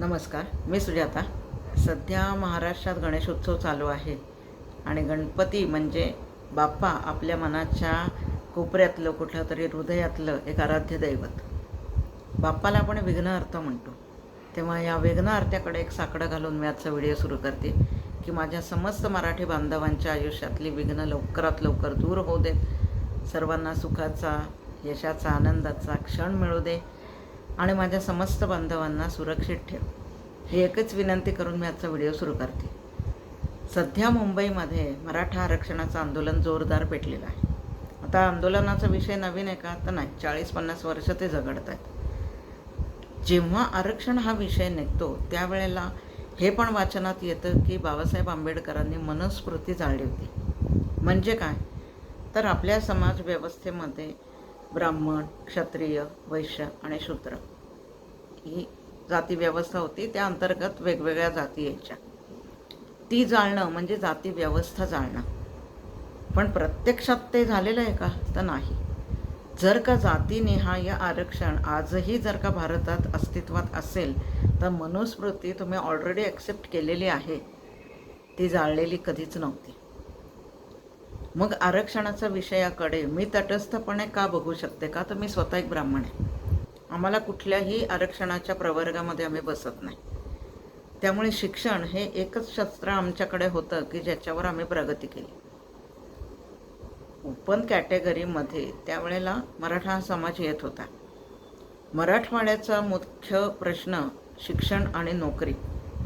नमस्कार मी सुजाता. सध्या महाराष्ट्रात गणेशोत्सव चालू आहे आणि गणपती म्हणजे बाप्पा आपल्या मनाच्या कोपऱ्यातलं कुठलं तरी हृदयातलं एक आराध्य दैवत. बाप्पाला आपण विघ्नहर्ता म्हणतो. तेव्हा या विघ्नहर्त्याकडे एक साकडं घालून मी आजचा व्हिडिओ सुरू करते की माझ्या समस्त मराठी बांधवांच्या आयुष्यातली विघ्न लवकरात लवकर दूर होऊ देत. सर्वांना सुखाचा यशाचा आनंदाचा क्षण मिळू दे. आणि माझ्या समस्त बांधवांना सुरक्षित ठेव. ही एकच विनंती करून मी आजचा व्हिडिओ सुरू करते. सध्या मुंबईमध्ये मराठा आरक्षणाचं आंदोलन जोरदार पेटलेलं आहे. आता आंदोलनाचा विषय नवीन आहे का? तर नाही. चाळीस पन्नास वर्ष ते झगडत आहेत. जेव्हा आरक्षण हा विषय निघतो त्यावेळेला हे पण वाचनात येतं की बाबासाहेब आंबेडकरांनी मनस्फूर्ती जाळली होती. म्हणजे काय? तर आपल्या समाज व्यवस्थेमध्ये ब्राह्मण क्षत्रिय वैश्य आणि शूद्र. ही जाती व्यवस्था होती. त्या अंतर्गत वेगवेगळ्या जाती यायच्या. ती जाळणं म्हणजे जाती व्यवस्था जाळणं. पण प्रत्यक्षात ते झालेलं आहे का? तर नाही. जर का जातीनिहाय आरक्षण आजही जर का भारतात अस्तित्वात असेल तर मनुस्मृती तुम्ही ऑलरेडी ॲक्सेप्ट केलेली आहे. ती जाळलेली कधीच नव्हती. मग आरक्षणाच्या विषयाकडे मी तटस्थपणे का बघू शकते का? तर मी स्वतः एक ब्राह्मण आहे. आम्हाला कुठल्याही आरक्षणाच्या प्रवर्गामध्ये आम्ही बसत नाही. त्यामुळे शिक्षण हे एकच शस्त्र आमच्याकडे होतं की ज्याच्यावर आम्ही प्रगती केली. ओपन कॅटेगरीमध्ये त्यावेळेला मराठा हा समाज येत होता. मराठवाड्याचा मुख्य प्रश्न शिक्षण आणि नोकरी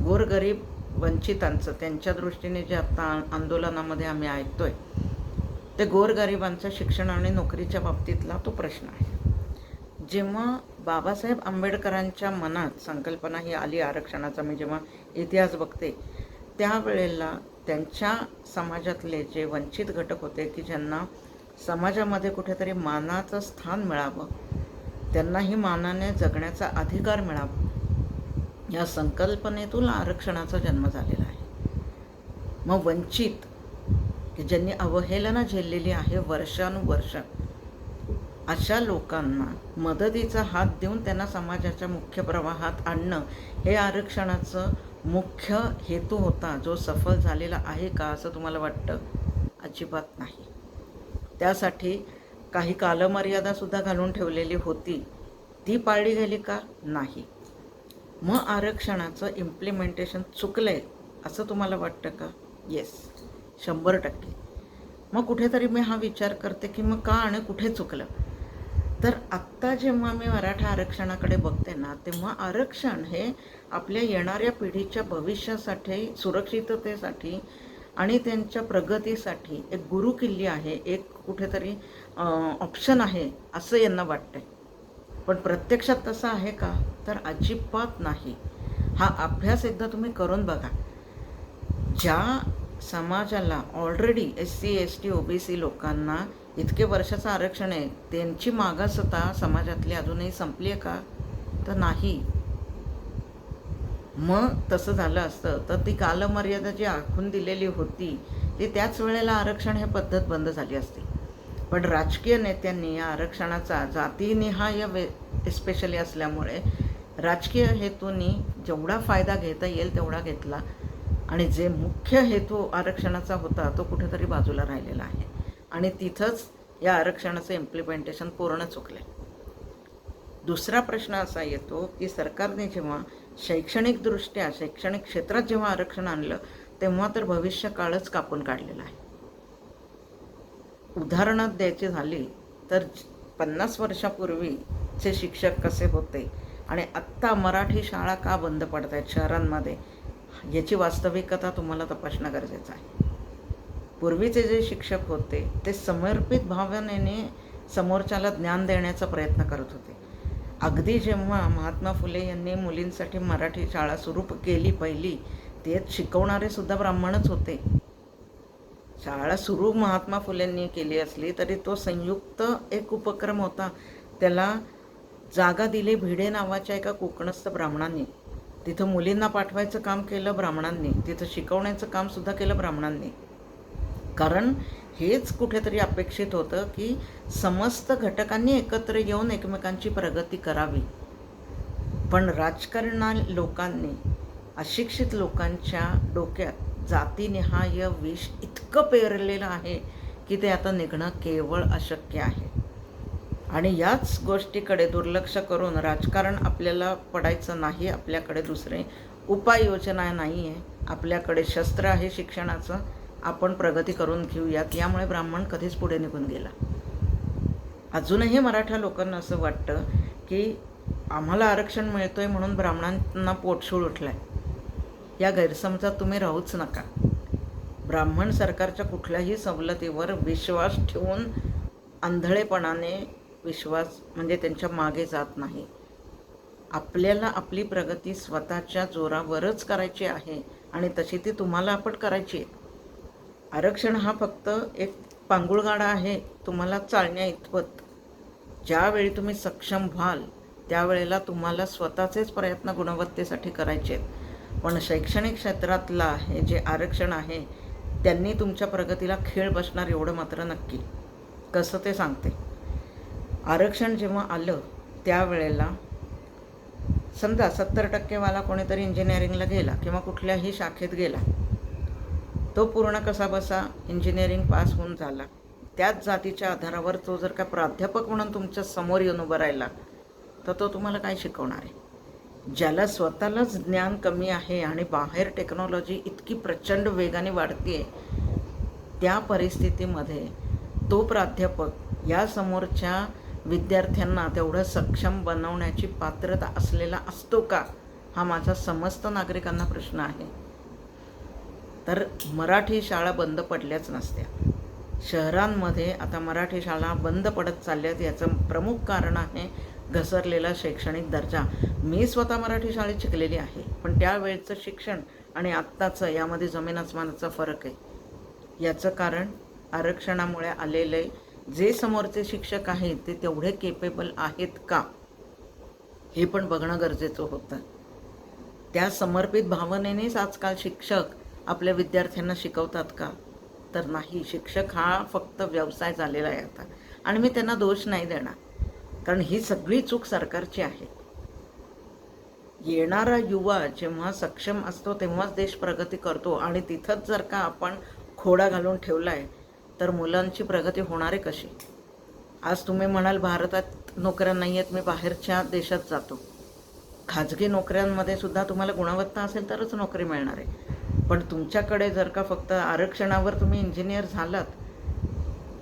गोरगरीब वंचितांचं. त्यांच्या दृष्टीने जे आता आंदोलनामध्ये आम्ही ऐकतोय ते गोरगरिबांचं शिक्षण आणि नोकरीच्या बाबतीतला तो प्रश्न आहे. जेव्हा बाबासाहेब आंबेडकरांच्या मनात संकल्पना ही आली आरक्षणाचा मी जेव्हा इतिहास बघते त्यावेळेला त्यांच्या समाजातले जे वंचित घटक होते की ज्यांना समाजामध्ये कुठेतरी मानाचं स्थान मिळावं त्यांनाही मानाने जगण्याचा अधिकार मिळावा या संकल्पनेतून आरक्षणाचा जन्म झालेला आहे. मग वंचित की ज्यांनी अवहेलना झेललेली आहे वर्षानुवर्ष अशा लोकांना मदतीचा हात देऊन त्यांना समाजाच्या मुख्य प्रवाहात आणणं हे आरक्षणाचं मुख्य हेतू होता जो सफल झालेला आहे का असं तुम्हाला वाटतं? अजिबात नाही. त्यासाठी काही कालमर्यादासुद्धा घालून ठेवलेली होती. ती पाळली गेली का? नाही. मग आरक्षणाचं इम्प्लिमेंटेशन चुकलं आहे असं तुम्हाला वाटतं का? येस शंभर टक्के. मग कुठेतरी मी हा विचार करते की मग का आणि कुठे चुकलं? तर आत्ता जेव्हा मी मराठा आरक्षणाकडे बघते ना तेव्हा आरक्षण हे आपल्या येणाऱ्या पिढीच्या भविष्यासाठी सुरक्षिततेसाठी आणि त्यांच्या प्रगतीसाठी एक गुरुकिल्ली आहे एक कुठेतरी ऑप्शन आहे असं यांना वाटतंय. पण प्रत्यक्षात तसं आहे का? तर अजिबात नाही. हा अभ्यास एकदा तुम्ही करून बघा. ज्या समाजाला already S C S T O B C लोकांना इतके वर्षाचं आरक्षण आहे. त्यांची मागासता समाजातली अजूनही संपली आहे का? तर नाही. मग तसं झालं असतं. तर ती कालमर्यादा जी आखून दिलेली होती ती त्याच वेळेला आरक्षण हे पद्धत बंद झाली असती. पण राजकीय नेत्यांनी या आरक्षणाचा जातीनिहाय वे स्पेशली असल्यामुळे राजकीय हेतूंनी जेवढा फायदा घेता येईल तेवढा घेतला. आणि जे मुख्य हेतू आरक्षणाचा होता तो कुठेतरी बाजूला राहिलेला आहे. आणि तिथंच या आरक्षणाचं इम्प्लिमेंटेशन पूर्ण चुकले दुसरा प्रश्न असा येतो की सरकारने जेव्हा शैक्षणिकदृष्ट्या शैक्षणिक क्षेत्रात जेव्हा आरक्षण आणलं तेव्हा तर भविष्य काळच कापून काढलेला आहे. उदाहरणात द्यायची झाली तर पन्नास वर्षापूर्वीचे शिक्षक कसे होते? आणि आत्ता मराठी शाळा का बंद पडत आहेत शहरांमध्ये? याची वास्तविकता तुम्हाला तपासणं गरजेचं आहे. पूर्वीचे जे शिक्षक होते ते समर्पित भावनेने समोरच्याला ज्ञान देण्याचा प्रयत्न करत होते. अगदी जेव्हा महात्मा फुले यांनी मुलींसाठी मराठी शाळा सुरू केली पहिली ते शिकवणारे सुद्धा ब्राह्मणच होते. शाळा सुरू महात्मा फुलेंनी केली असली तरी तो संयुक्त एक उपक्रम होता. त्याला जागा दिली भिडे नावाच्या एका कोकणस्थ ब्राह्मणांनी. तिथं मुलींना पाठवायचं काम केलं ब्राह्मणांनी तिथं शिकवण्याचं कामसुद्धा केलं ब्राह्मणांनी. कारण हेच कुठेतरी अपेक्षित होतं की समस्त घटकांनी एकत्र येऊन एकमेकांची प्रगती करावी. पण राजकारणा लोकांनी अशिक्षित लोकांच्या डोक्यात जातीनिहाय विष इतकं पेरलेलं आहे की ते आता निघणं केवळ अशक्य आहे. आणि याच गोष्टीकडे दुर्लक्ष करून राजकारण आपल्याला पडायचं नाही आपल्याकडे दुसरे उपाययोजना नाही आहे आपल्याकडे शस्त्र आहे शिक्षणाचं आपण प्रगती करून घेऊयात. यामुळे ब्राह्मण कधीच पुढे निघून गेला. अजूनही मराठा लोकांना असं वाटतं की आम्हाला आरक्षण मिळतो आहे म्हणून ब्राह्मणांना पोटशूळ उठला आहे या गैरसमजात तुम्ही राहूच नका. ब्राह्मण सरकारच्या कुठल्याही सवलतीवर विश्वास ठेवून आंधळेपणाने विश्वास म्हणजे त्यांच्या मागे जात नाही. आपल्याला आपली प्रगती स्वतःच्या जोरावरच करायची आहे आणि तशी ती तुम्हाला आपण करायची आहे. आरक्षण हा फक्त एक पांगुळगाडा आहे तुम्हाला चालण्या इतपत. ज्यावेळी तुम्ही सक्षम व्हाल त्यावेळेला तुम्हाला स्वतःचेच प्रयत्न गुणवत्तेसाठी करायचे आहेत. पण शैक्षणिक क्षेत्रातला हे जे आरक्षण आहे त्यांनी तुमच्या प्रगतीला खेळ बसणार एवढं मात्र नक्की. कसं ते सांगते? आरक्षण जेव्हा आलं त्यावेळेला समजा सत्तर टक्केवाला कोणीतरी इंजिनिअरिंगला गेला किंवा कुठल्याही शाखेत गेला तो पूर्ण कसा बसा इंजिनिअरिंग पास होऊन झाला. त्याच जातीच्या आधारावर तो जर का प्राध्यापक म्हणून तुमच्यासमोर येऊन उभं राहिला तर तो तुम्हाला काय शिकवणार आहे? ज्याला स्वतःलाच ज्ञान कमी आहे आणि बाहेर टेक्नॉलॉजी इतकी प्रचंड वेगाने वाढते त्या परिस्थितीमध्ये तो प्राध्यापक या समोरच्या विद्यार्थ्यांना तेवढं सक्षम बनवण्याची पात्रता असलेला असतो का? हा माझा समस्त नागरिकांना प्रश्न आहे. तर मराठी शाळा बंद पडल्याच नसत्या. शहरांमध्ये आता मराठी शाळा बंद पडत चालल्यात याचं प्रमुख कारण आहे घसरलेला शैक्षणिक दर्जा. मी स्वतः मराठी शाळेत शिकलेली आहे पण त्यावेळचं शिक्षण आणि आत्ताचं यामध्ये जमीन आसमानाचा फरक आहे. याचं कारण आरक्षणामुळे आलेले जे समोरचे शिक्षक आहेत ते तेवढे केपेबल आहेत का? हे पण बघणं गरजेचं होतं. त्या समर्पित भावनेनेच आजकाल शिक्षक आपल्या विद्यार्थ्यांना शिकवतात का? तर नाही शिक्षक हा फक्त व्यवसाय झालेला आहे आता. आणि मी त्यांना दोष नाही देणार. कारण ही सगळी चूक सरकारची आहे. येणारा युवा जेव्हा सक्षम असतो तेव्हाच देश प्रगती करतो. आणि तिथंच जर का आपण खोडा घालून ठेवला आहे तर मुलांची प्रगती होणार आहे कशी? आज तुम्ही म्हणाल भारतात नोकऱ्या नाही आहेत मी बाहेरच्या देशात जातो. खाजगी नोकऱ्यांमध्ये सुद्धा तुम्हाला गुणवत्ता असेल तरच नोकरी मिळणार आहे. पण तुमच्याकडे जर का फक्त आरक्षणावर तुम्ही इंजिनियर झालात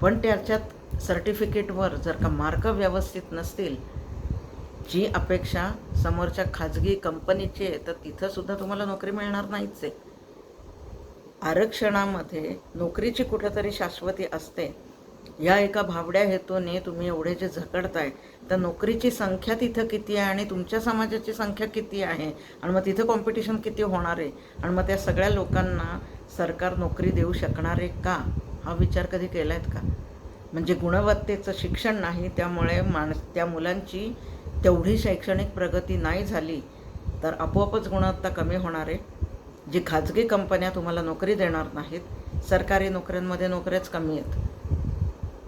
पण त्याच्यात सर्टिफिकेटवर जर का मार्क व्यवस्थित नसतील जी अपेक्षा समोरच्या खाजगी कंपनीची आहे तर तिथंसुद्धा तुम्हाला नोकरी मिळणार नाहीच आहे. आरक्षणामध्ये नोकरीची कुठंतरी शाश्वती असते. या एका भावड्या हेतूने तुम्ही एवढे जे झकडताय तर नोकरीची संख्या तिथं किती आहे आणि तुमच्या समाजाची संख्या किती आहे? आणि मग तिथं कॉम्पिटिशन किती होणार आहे? आणि मग त्या सगळ्या लोकांना सरकार नोकरी देऊ शकणार आहे का? हा विचार कधी केला आहेत का? म्हणजे गुणवत्तेचं शिक्षण नाही त्यामुळे माणस त्या मुलांची तेवढी शैक्षणिक प्रगती नाही झाली तर आपोआपच गुणवत्ता कमी होणार आहे. जी खाजगी कंपन्या तुम्हाला नोकरी देणार नाहीत सरकारी नोकऱ्यांमध्ये नोकऱ्याच कमी आहेत.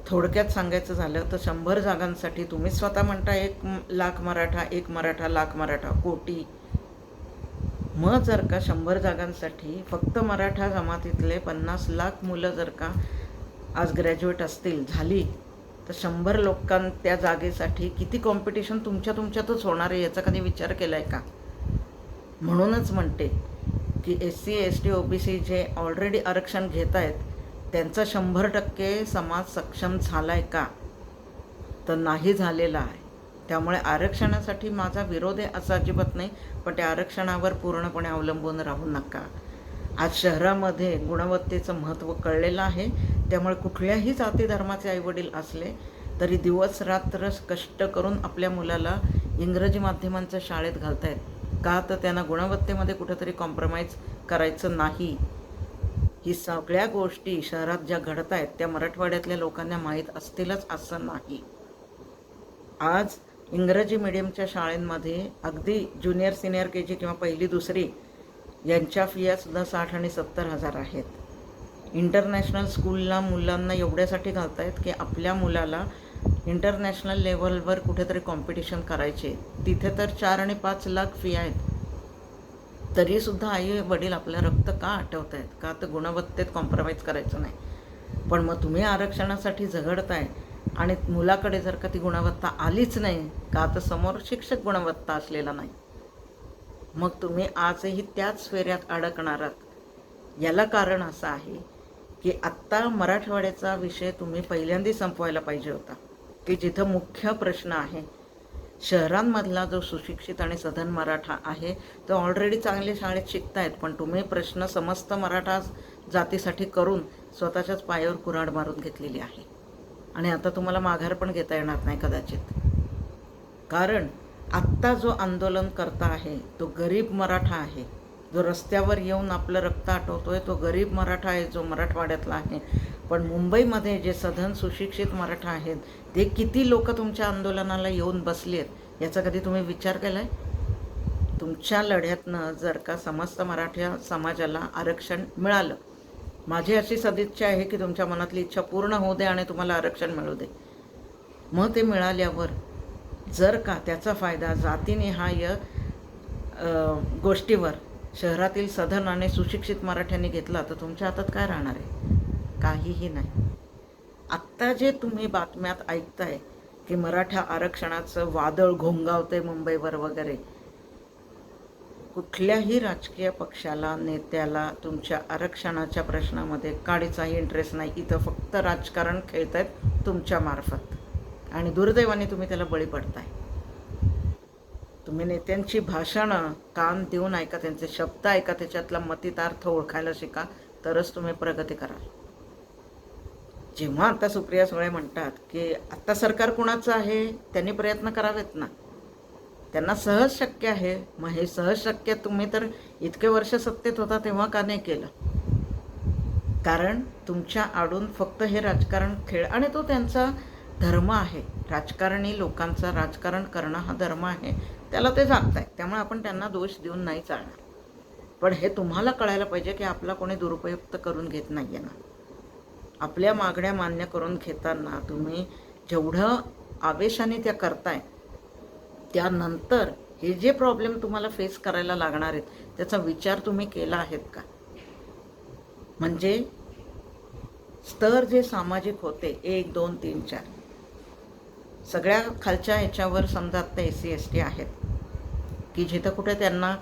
थोडक्यात सांगायचं झालं तर शंभर जागांसाठी तुम्ही स्वतः म्हणता एक लाख मराठा एक मराठा लाख मराठा कोटी. मग जर का शंभर जागांसाठी फक्त मराठा जमातीतले पन्नास लाख मुलं जर का आज ग्रॅज्युएट असतील झाली तर शंभर लोकां त्या जागेसाठी किती कॉम्पिटिशन तुमच्या तुमच्यातच होणार आहे याचा कधी विचार केला आहे का? म्हणूनच म्हणते की S C S T O B C जे ऑलरेडी आरक्षण घेत आहेत त्यांचा शंभर टक्के समाज सक्षम झाला आहे का? तर नाही झालेला आहे. त्यामुळे आरक्षणासाठी माझा विरोध आहे असं अजिबात नाही पण त्या आरक्षणावर पूर्णपणे अवलंबून राहू नका. आज शहरामध्ये गुणवत्तेचं महत्त्व कळलेलं आहे. त्यामुळे कुठल्याही जाती धर्माचे आईवडील असले तरी दिवस रात्र कष्ट करून आपल्या मुलाला इंग्रजी माध्यमांच्या शाळेत घालतायत. का तर त्यांना गुणवत्तेमध्ये कुठेतरी कॉम्प्रोमाइज करायचं नाही. ही सगळ्या गोष्टी शहरात ज्या घडत आहेत त्या मराठवाड्यातल्या लोकांना माहीत असतीलच असं नाही. आज इंग्रजी मिडियमच्या शाळेंमध्ये अगदी ज्युनियर सिनियर के जी किंवा पहिली दुसरी यांच्या फियासुद्धा साठ आणि सत्तर हजार आहेत. इंटरनॅशनल स्कूलला मुलांना एवढ्यासाठी घालतायत की आपल्या मुलाला इंटरनॅशनल लेवलवर कुठेतरी कॉम्पिटिशन करायचे. तिथे तर चार आणि पाच लाख फी आहेत. तरीसुद्धा आई वडील आपलं रक्त का आठवत आहेत का तर गुणवत्तेत कॉम्प्रोमाइज करायचं नाही? पण मग तुम्ही आरक्षणासाठी झगडताय आणि मुलाकडे जर का ती गुणवत्ता आलीच नाही का तर समोर शिक्षक गुणवत्ता असलेला नाही? मग तुम्ही आजही त्याच फेऱ्यात अडकणार आहात. याला कारण असं आहे की आत्ता मराठवाड्याचा विषय तुम्ही पहिल्यांदा संपवायला पाहिजे होता. की जिथं मुख्य प्रश्न आहे. शहरांमधला जो सुशिक्षित आणि सधन मराठा आहे तो ऑलरेडी चांगले शाळेत शिकतायत पण तुम्ही प्रश्न समस्त मराठा जातीसाठी करून स्वतःच्याच पायावर कुऱ्हाड मारून घेतलेली आहे. आणि आता तुम्हाला माघार पण घेता येणार नाही कदाचित. कारण आत्ता जो आंदोलन करता आहे तो गरीब मराठा आहे. जो रस्त्यावर येऊन आपलं रक्त आटवतोय तो गरीब मराठा आहे जो मराठवाड्यातला आहे. पण मुंबईमध्ये जे सधन सुशिक्षित मराठा आहेत ते किती लोक तुमच्या आंदोलनाला येऊन बसले आहेत याचा कधी तुम्ही विचार केला आहे तुमच्या लढ्यातनं जर का समस्त मराठा समाजाला आरक्षण मिळालं माझी अशी सदिच्छा आहे की तुमच्या मनातली इच्छा पूर्ण होऊ दे आणि तुम्हाला आरक्षण मिळू दे. मग ते मिळाल्यावर जर का त्याचा फायदा जातीनिहाय गोष्टीवर शहरातील सधन आणि सुशिक्षित मराठ्यांनी घेतला तर तुमच्या हातात काय राहणार आहे? काहीही नाही. आत्ता जे तुम्ही बातम्यात ऐकताय की मराठा आरक्षणाचं वादळ घोंगावते मुंबईवर वगैरे कुठल्याही राजकीय पक्षाला नेत्याला तुमच्या आरक्षणाच्या प्रश्नामध्ये काडीचाही इंटरेस्ट नाही. इथं फक्त राजकारण खेळत आहेत तुमच्या मार्फत. आणि दुर्दैवाने तुम्ही त्याला बळी पडताय. तुम्ही नेत्यांची भाषणं कान देऊन ऐका त्यांचे शब्द ऐका त्याच्यातला मतितार्थ ओळखायला शिका तरच तुम्ही प्रगती कराल. जेव्हा आता सुप्रिया सुळे म्हणतात की आत्ता सरकार कुणाचं आहे? त्यांनी प्रयत्न करावेत ना. त्यांना सहज शक्य आहे. मग हे सहज शक्य तुम्ही तर इतके वर्ष सत्तेत होता तेव्हा का नाही केलं? कारण तुमच्या आडून फक्त हे राजकारण खेळ आणि तो त्यांचा धर्म आहे. राजकारणी लोकांचा राजकारण करणं हा धर्म आहे. त्याला ते जागत आहेत त्यामुळे आपण त्यांना दोष देऊन नाही चालणार. पण हे तुम्हाला कळायला पाहिजे की आपला कोणी दुरुपयुक्त करून घेत नाही आहे ना. आपल्या मागण्या मान्य करून घेताना तुम्ही जेवढं आवेशाने त्या करताय त्यानंतर हे जे प्रॉब्लेम तुम्हाला फेस करायला लागणार आहेत त्याचा विचार तुम्ही केला आहेत का? म्हणजे स्तर जे सामाजिक होते एक दोन तीन चार सगळ्या खालच्या ह्याच्यावर समजा आत्ता एस सी एस टी आहेत. की जिथं कुठे त्यांना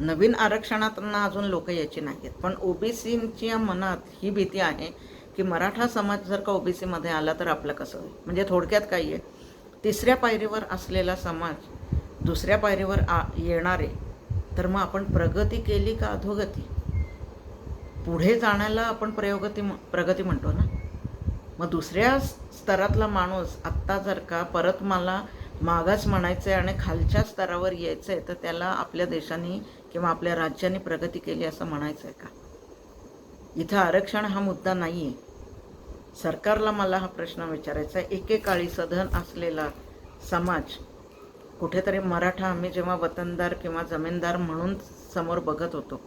नवीन आरक्षणांना अजून लोक यायची नाहीत. पण ओबीसीच्या मनात ही भीती आहे की मराठा समाज जर का ओबीसीमध्ये आला तर आपलं कसं होईल? म्हणजे थोडक्यात काय आहे? तिसऱ्या पायरीवर असलेला समाज दुसऱ्या पायरीवर आ येणारे तर मग आपण प्रगती केली का अधोगती? पुढे जाण्याला आपण प्रयोगती प्रगती म्हणतो ना? मग दुसऱ्या स्तरातला माणूस आत्ता जर का परत मला मागास म्हणायचं आहे आणि खालच्या स्तरावर यायचं आहे तर त्याला आपल्या देशाने किंवा आपल्या राज्याने प्रगती केली असं म्हणायचं आहे का? इथं आरक्षण हा मुद्दा नाही आहे सरकारला मला हा प्रश्न विचारायचा आहे एकेकाळी सधन असलेला समाज कुठेतरी मराठा आम्ही जेव्हा वतनदार किंवा जमीनदार म्हणून समोर बघत होतो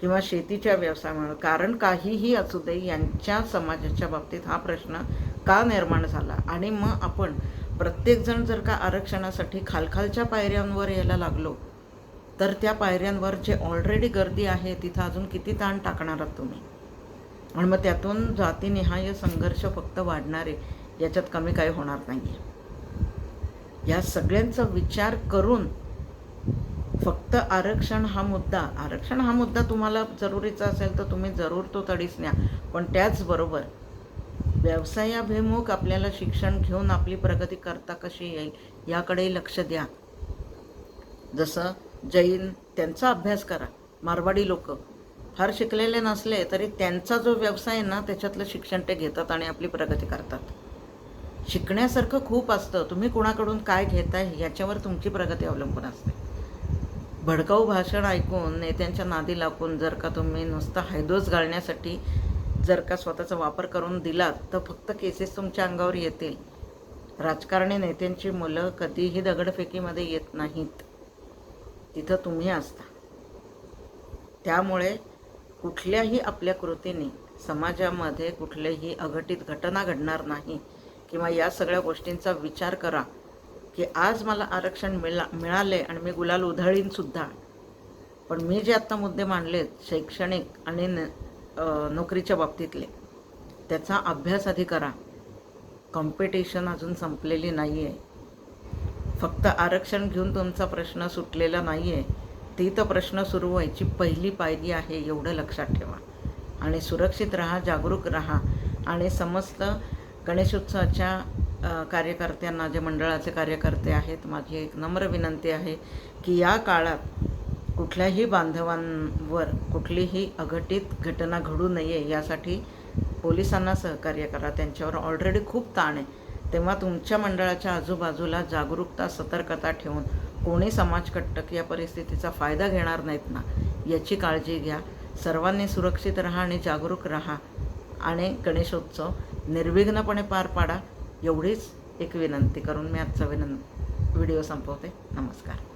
किंवा शेतीच्या व्यवसायामुळे कारण काहीही असू दे यांच्या समाजाच्या बाबतीत हा प्रश्न का निर्माण झाला. आणि मग आपण प्रत्येकजण जर का आरक्षणासाठी खालखालच्या पायऱ्यांवर यायला लागलो तर त्या पायऱ्यांवर जे ऑलरेडी गर्दी आहे तिथं अजून किती ताण टाकणार आहात तुम्ही? आणि मग त्यातून जातीनिहाय संघर्ष फक्त वाढणारे याच्यात कमी काही होणार नाही आहे या सगळ्यांचा विचार करून फक्त आरक्षण हा मुद्दा आरक्षण हा मुद्दा तुम्हाला जरुरीचा असेल तर तुम्ही जरूर तो तडीच न्या. पण त्याचबरोबर व्यवसायाभिमुख आपल्याला शिक्षण घेऊन आपली प्रगती करता कशी येईल याकडे लक्ष द्या. जसं जैन त्यांचा अभ्यास करा मारवाडी लोक. फार शिकलेले नसले तरी त्यांचा जो व्यवसाय आहे ना त्याच्यातलं शिक्षण ते घेतात आणि आपली प्रगती करतात. शिकण्यासारखं खूप असतं. तुम्ही कुणाकडून काय घेताय याच्यावर तुमची प्रगती अवलंबून असते. भडकाऊ भाषण ऐकून नेत्यांच्या नादी लागून जर का तुम्ही नुसता हैदोस घालण्यासाठी जर का स्वतःचा वापर करून दिलात तर फक्त केसेस तुमच्या अंगावर येतील. राजकारणी नेत्यांची मुलं कधीही दगडफेकीमध्ये येत नाहीत. तिथं तुम्ही असता. त्यामुळे कुठल्याही आपल्या कृतीने समाजामध्ये कुठलीही अघटित घटना घडणार नाही किंवा या सगळ्या गोष्टींचा विचार करा की आज मला आरक्षण मिळा मिळाले आणि मी गुलाल उधळीनसुद्धा पण मी जे आत्ता मुद्दे मांडलेत शैक्षणिक आणि न नोकरीच्या बाबतीतले. त्याचा अभ्यास आधी करा. कॉम्पिटिशन अजून संपलेली नाही आहे फक्त आरक्षण घेऊन तुमचा प्रश्न सुटलेला नाही आहे ती तर प्रश्न सुरू व्हायची पहिली पायरी आहे एवढं लक्षात ठेवा. आणि सुरक्षित राहा जागरूक राहा. आणि समस्त गणेशोत्सवाच्या कार्यकर्त्यांना जे मंडळाचे कार्यकर्ते आहेत माझी एक नम्र विनंती आहे की या काळात कुठल्याही बांधवांवर कुठलीही अघटित घटना घडू नये यासाठी पोलिसांना सहकार्य करा. त्यांच्यावर ऑलरेडी खूप ताण आहे. तेव्हा तुमच्या मंडळाच्या आजूबाजूला जागरूकता सतर्कता ठेवून कोणी समाजकट्टक या परिस्थितीचा फायदा घेणार नाहीत ना याची काळजी घ्या. सर्वांनी सुरक्षित राहा आणि जागरूक राहा आणि गणेशोत्सव निर्विघ्नपणे पार पाडा. एवढीच एक विनंती करून मी आजचा विनं व्हिडिओ संपवते. नमस्कार.